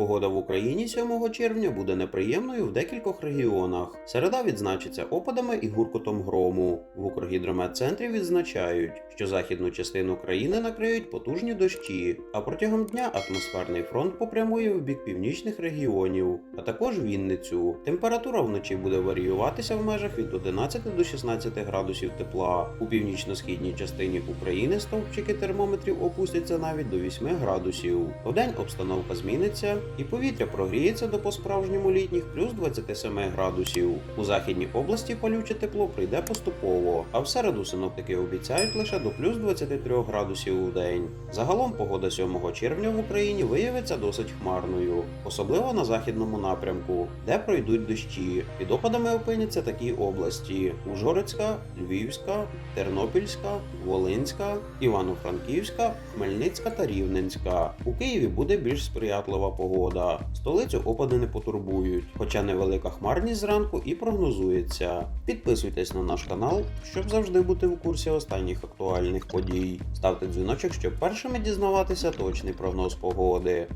Погода в Україні 7 червня буде неприємною в декількох регіонах. Середа відзначиться опадами і гуркотом грому. В Укргідрометцентрі відзначають, що західну частину країни накриють потужні дощі, а протягом дня атмосферний фронт попрямує в бік північних регіонів, а також Вінницю. Температура вночі буде варіюватися в межах від 11 до 16 градусів тепла. У північно-східній частині України стовпчики термометрів опустяться навіть до 8 градусів. Вдень обстановка зміниться, і повітря прогріється до по-справжньому літніх плюс 27 градусів. У західній області палюче тепло прийде поступово, а в середу синоптики обіцяють лише до плюс 23 градусів у день. Загалом погода 7 червня в Україні виявиться досить хмарною, особливо на західному напрямку, де пройдуть дощі. Під опадами опиняться такі області: Ужгородська, Львівська, Тернопільська, Волинська, Івано-Франківська, Хмельницька та Рівненська. У Києві буде більш сприятлива погода. Столицю опади не потурбують, хоча невелика хмарність зранку і прогнозується. Підписуйтесь на наш канал, щоб завжди бути в курсі останніх актуальних подій. Ставте дзвіночок, щоб першими дізнаватися точний прогноз погоди.